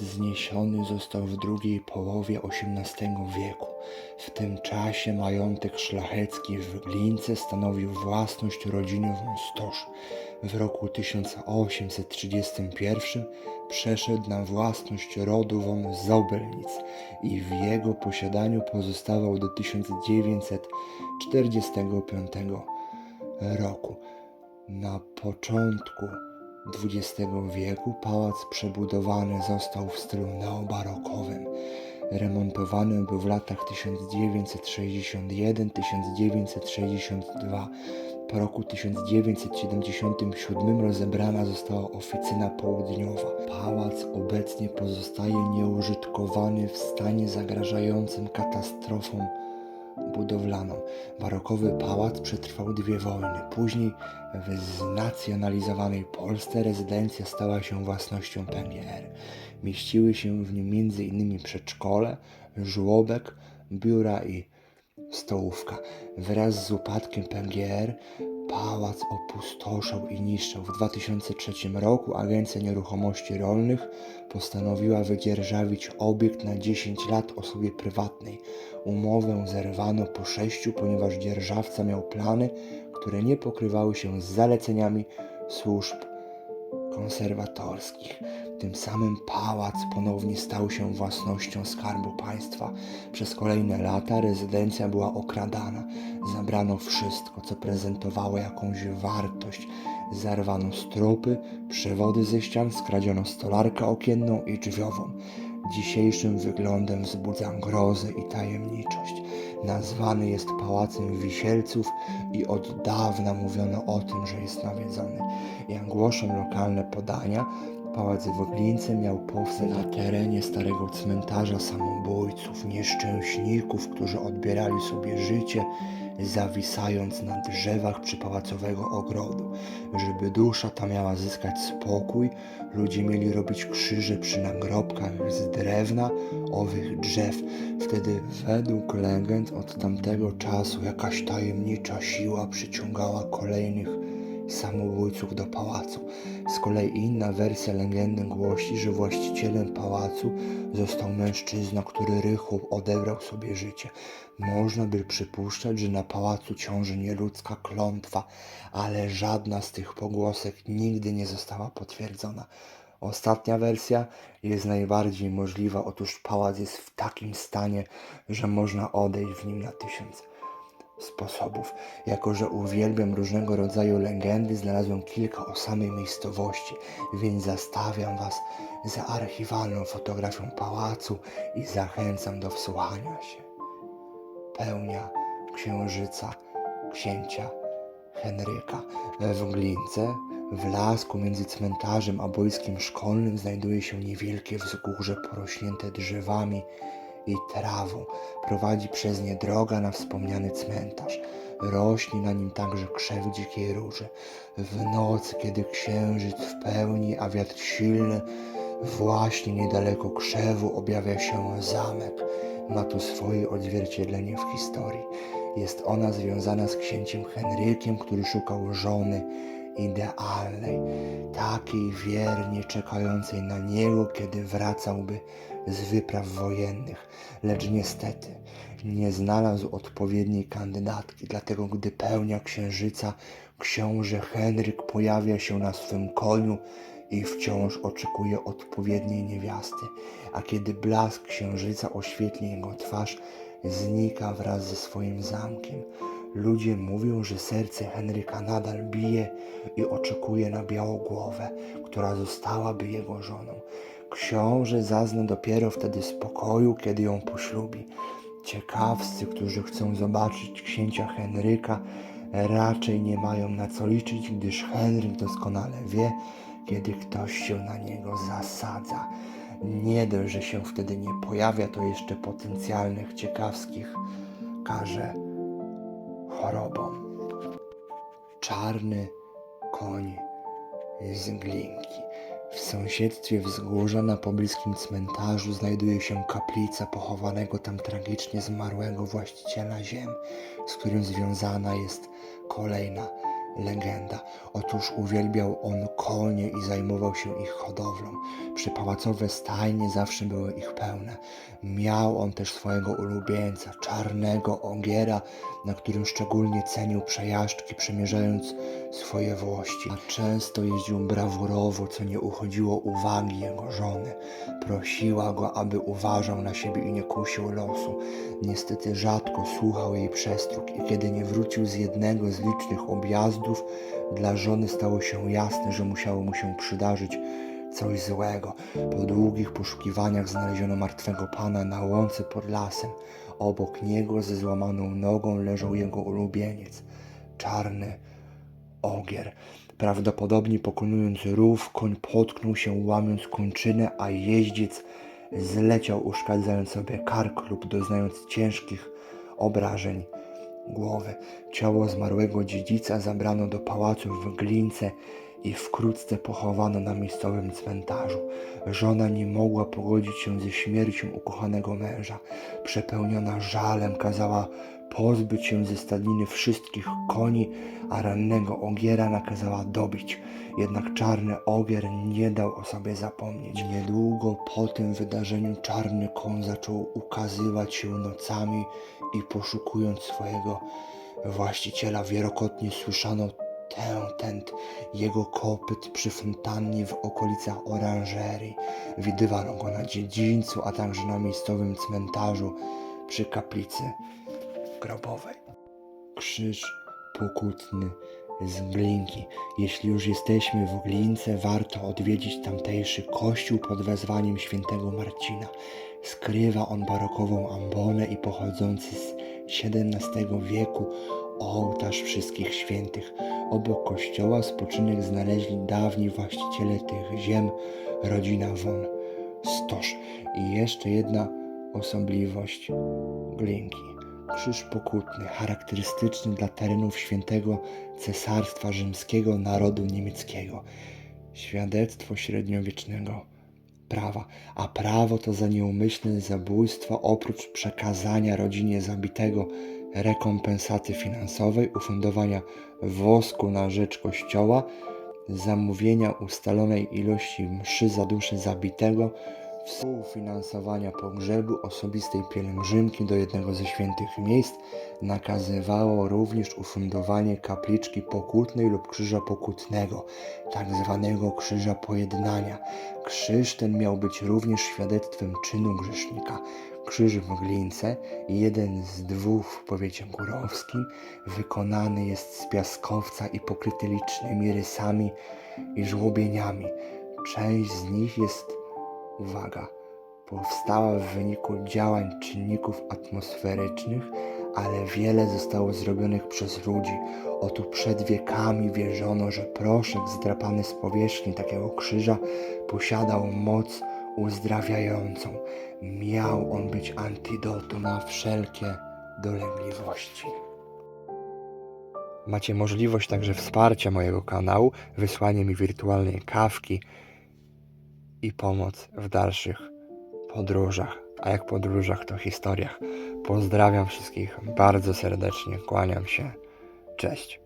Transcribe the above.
wzniesiony został w drugiej połowie XVIII wieku. W tym czasie majątek szlachecki w Glince stanowił własność rodziny Wąstosz. W roku 1831 przeszedł na własność rodu von i w jego posiadaniu pozostawał do 1945 roku. Na początku XX wieku pałac przebudowany został w stylu neobarokowym. Remontowany był w latach 1961-1962. Po roku 1977 rozebrana została oficyna południowa. Pałac obecnie pozostaje nieużytkowany w stanie zagrażającym katastrofą budowlaną. Barokowy pałac przetrwał dwie wojny. Później w znacjonalizowanej Polsce rezydencja stała się własnością PGR. Mieściły się w nim m.in. przedszkole, żłobek, biura i stołówka. Wraz z upadkiem PGR pałac opustoszał i niszczał. W 2003 roku Agencja Nieruchomości Rolnych postanowiła wydzierżawić obiekt na 10 lat osobie prywatnej. Umowę zerwano po sześciu, ponieważ dzierżawca miał plany, które nie pokrywały się z zaleceniami służb konserwatorskich. Tym samym pałac ponownie stał się własnością Skarbu Państwa. Przez kolejne lata rezydencja była okradana. Zabrano wszystko, co prezentowało jakąś wartość. Zarwano stropy, przewody ze ścian, skradziono stolarkę okienną i drzwiową. Dzisiejszym wyglądem wzbudza grozę i tajemniczość. Nazwany jest Pałacem Wisielców i od dawna mówiono o tym, że jest nawiedzony. Jak głoszą lokalne podania, Pałac w miał powstać na terenie starego cmentarza samobójców, nieszczęśników, którzy odbierali sobie życie, zawisając na drzewach przy pałacowego ogrodu. Żeby dusza ta miała zyskać spokój, ludzie mieli robić krzyże przy nagrobkach z drewna owych drzew. Wtedy według legend od tamtego czasu jakaś tajemnicza siła przyciągała kolejnych samobójców do pałacu. Z kolei inna wersja legendy głosi, że właścicielem pałacu został mężczyzna, który rychło odebrał sobie życie. Można by przypuszczać, że na pałacu ciąży nieludzka klątwa, ale żadna z tych pogłosek nigdy nie została potwierdzona. Ostatnia wersja jest najbardziej możliwa, otóż pałac jest w takim stanie, że można odejść w nim na tysiąc sposobów. Jako, że uwielbiam różnego rodzaju legendy, znalazłem kilka o samej miejscowości, więc zastawiam Was za archiwalną fotografią pałacu i zachęcam do wsłuchania się. Pełnia księżyca księcia Henryka. W Glince, w lasku między cmentarzem a boiskiem szkolnym znajduje się niewielkie wzgórze porośnięte drzewami i trawą. Prowadzi przez nie droga na wspomniany cmentarz. Rośnie na nim także krzew dzikiej róży. W nocy, kiedy księżyc w pełni, a wiatr silny, właśnie niedaleko krzewu objawia się zamek. Ma tu swoje odzwierciedlenie w historii. Jest ona związana z księciem Henrykiem, który szukał żony idealnej, takiej wiernie czekającej na niego, kiedy wracałby z wypraw wojennych. Lecz niestety nie znalazł odpowiedniej kandydatki, dlatego gdy pełnia księżyca, książę Henryk pojawia się na swym koniu i wciąż oczekuje odpowiedniej niewiasty, a kiedy blask księżyca oświetli jego twarz, znika wraz ze swoim zamkiem. Ludzie mówią, że serce Henryka nadal bije i oczekuje na białogłowę, która zostałaby jego żoną. Książę zazna dopiero wtedy spokoju, kiedy ją poślubi. Ciekawscy, którzy chcą zobaczyć księcia Henryka, raczej nie mają na co liczyć, gdyż Henryk doskonale wie, kiedy ktoś się na niego zasadza. Nie dość, że się wtedy nie pojawia, to jeszcze potencjalnych ciekawskich karze chorobą. Czarny koń z glinki. W sąsiedztwie wzgórza na pobliskim cmentarzu znajduje się kaplica pochowanego tam tragicznie zmarłego właściciela ziem, z którym związana jest kolejna legenda. Otóż uwielbiał on konie i zajmował się ich hodowlą. Przypałacowe stajnie zawsze były ich pełne. Miał on też swojego ulubieńca, czarnego ogiera, na którym szczególnie cenił przejażdżki, przemierzając swoje włości. A często jeździł brawurowo, co nie uchodziło uwagi jego żony. Prosiła go, aby uważał na siebie i nie kusił losu. Niestety rzadko słuchał jej przestróg i kiedy nie wrócił z jednego z licznych objazdów, dla żony stało się jasne, że musiało mu się przydarzyć coś złego. Po długich poszukiwaniach znaleziono martwego pana na łące pod lasem. Obok niego ze złamaną nogą leżał jego ulubieniec, czarny ogier. Prawdopodobnie pokonując rów, koń potknął się łamiąc kończynę, a jeździec zleciał, uszkadzając sobie kark lub doznając ciężkich obrażeń głowy. Ciało zmarłego dziedzica zabrano do pałacu w Glince i wkrótce pochowano na miejscowym cmentarzu. Żona nie mogła pogodzić się ze śmiercią ukochanego męża. Przepełniona żalem kazała pozbyć się ze stadniny wszystkich koni, a rannego ogiera nakazała dobić. Jednak czarny ogier nie dał o sobie zapomnieć. Niedługo po tym wydarzeniu czarny koń zaczął ukazywać się nocami i poszukując swojego właściciela wielokrotnie słyszano tę, ten jego kopyt przy fontannie w okolicach oranżerii. Widywano go na dziedzińcu, a także na miejscowym cmentarzu przy kaplicy grobowej. Krzyż pokutny z Glinki. Jeśli już jesteśmy w Glince, warto odwiedzić tamtejszy kościół pod wezwaniem świętego Marcina. Skrywa on barokową ambonę i pochodzący z XVII wieku ołtarz wszystkich świętych. Obok kościoła spoczynek znaleźli dawni właściciele tych ziem, rodzina von Stosz. I jeszcze jedna osobliwość Glinki. Krzyż pokutny, charakterystyczny dla terenów świętego Cesarstwa Rzymskiego narodu niemieckiego. Świadectwo średniowiecznego prawa, a prawo to za nieumyślne zabójstwo oprócz przekazania rodzinie zabitego rekompensaty finansowej, ufundowania wosku na rzecz kościoła, zamówienia ustalonej ilości mszy za duszę zabitego, współfinansowania pogrzebu osobistej pielgrzymki do jednego ze świętych miejsc, nakazywało również ufundowanie kapliczki pokutnej lub krzyża pokutnego, tak zwanego krzyża pojednania. Krzyż ten miał być również świadectwem czynu grzesznika. Krzyż w Glince, jeden z dwóch w powiecie górowskim, wykonany jest z piaskowca i pokryty licznymi rysami i żłobieniami. Część z nich jest uwaga, powstała w wyniku działań czynników atmosferycznych, ale wiele zostało zrobionych przez ludzi. Oto przed wiekami wierzono, że proszek zdrapany z powierzchni takiego krzyża posiadał moc uzdrawiającą. Miał on być antidotum na wszelkie dolegliwości. Macie możliwość także wsparcia mojego kanału, wysłanie mi wirtualnej kawki, i pomoc w dalszych podróżach. A jak podróżach, to historiach. Pozdrawiam wszystkich bardzo serdecznie, kłaniam się. Cześć.